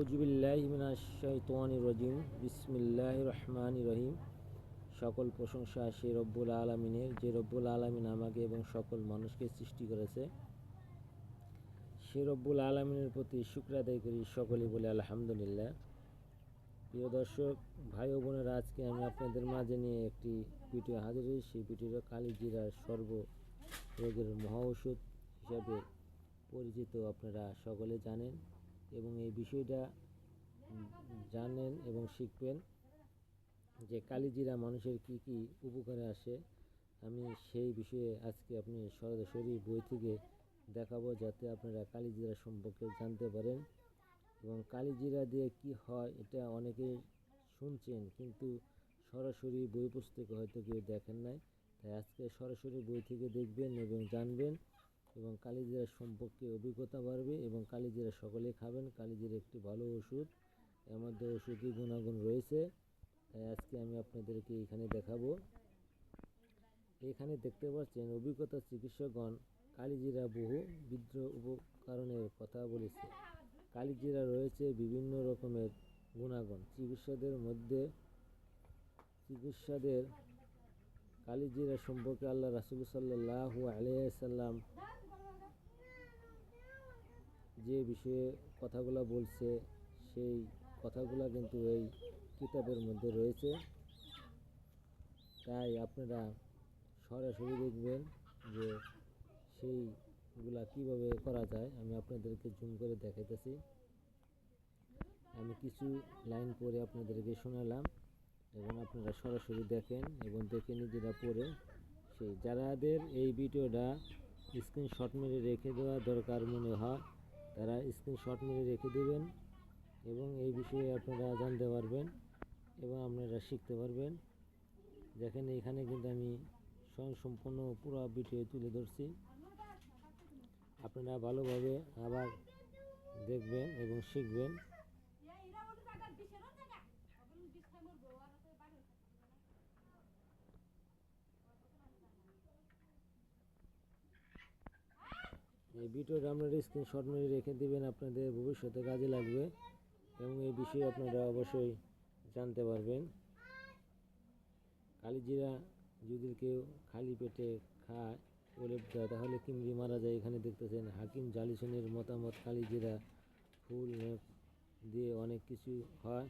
আউজুবিল্লাহিমিনাশাইতানির রাজিম বিসমিল্লাহ রহমান রহিম সকল প্রশংসা সে রব্বুল আলমিনের, যে রব্বুল আলমিন আমাকে এবং সকল মানুষকে সৃষ্টি করেছে। সে রব্বুল আলমিনের প্রতি শুক্র আদায় করি সকলেই বলে আলহামদুলিল্লাহ। প্রিয় দর্শক, ভাই ও বোনেরা, আজকে আমি আপনাদের মাঝে নিয়ে একটি ভিডিও হাজির হই। সেই ভিডিওটা কালী জিরার সর্ব রোগের মহা ওষুধ হিসাবে পরিচিত আপনারা সকলে জানেন। এবং এই বিষয়টা জানেন এবং শিখবেন যে কালিজিরা মানুষের কি কি উপকারে আসে। আমি সেই বিষয়ে আজকে আপনি সরাসরি বই থেকে দেখাবো যাতে আপনারা কালিজিরা সম্পর্কে জানতে পারেন। এবং কালিজিরা দিয়ে কি হয় এটা অনেকে শুনছেন কিন্তু সরাসরি বই পুস্তকে হয়তো কেউ দেখেন নাই। তাই আজকে সরাসরি বই থেকে দেখবেন এবং জানবেন। এবং কালিজিরা সম্পর্কে অভিজ্ঞতা বাড়বে এবং কালিজিরা সকলে খাবেন। কালিজিরা একটি ভালো ওষুধ। এর মধ্যে ওষুধি গুণাগুণ রয়েছে। তাই আজকে আমি আপনাদেরকে এখানে দেখাবো। এখানে দেখতে পাচ্ছেন অভিজ্ঞতা চিকিৎসকগণ কালিজিরা বহু বিদ্রোহ উপকরণের কথা বলেছে। কালিজিরা রয়েছে বিভিন্ন রকমের গুণাগুণ। চিকিৎসাদের মধ্যে চিকিৎসাদের কালিজিরা সম্পর্কে আল্লাহ রাসুল সাল্লাহ আলিয়াল্লাম যে বিষয়ে কথাগুলো বলছে, সেই কথাগুলো কিন্তু এই কিতাবের মধ্যে রয়েছে। তাই আপনারা সরাসরি দেখবেন যে সেইগুলা কীভাবে করা যায়। আমি আপনাদেরকে জুম করে দেখাইতেছি। আমি কিছু লাইন পরে আপনাদেরকে শোনালাম এবং আপনারা সরাসরি দেখেন এবং দেখে নিজেরা পড়ে। সেই যারাদের এই ভিডিওটা স্ক্রিনশট মেরে রেখে দেওয়া দরকার মনে হয় তারা স্ক্রিনশট মেরে রেখে দেবেন এবং এই বিষয়ে আপনারা জানতে পারবেন এবং আপনারা শিখতে পারবেন। দেখেন এখানে কিন্তু আমি স্বয়ং সম্পূর্ণ পুরো ভিডিও তুলে ধরছি। আপনারা ভালোভাবে আবার দেখবেন এবং শিখবেন। এই ভিডিওটা আপনারা স্ক্রিনশট মেরে রেখে দেবেন, আপনাদের ভবিষ্যতে কাজে লাগবে এবং এই বিষয়ে আপনারা অবশ্যই জানতে পারবেন। কালিজিরা যদি কেউ খালি পেটে খায় ওলেপ দেয়, তাহলে কিমরি মারা যায়। এখানে দেখতেছেন হাকিম জালিসনের মতামত, কালিজিরা ফুল দিয়ে অনেক কিছু হয়।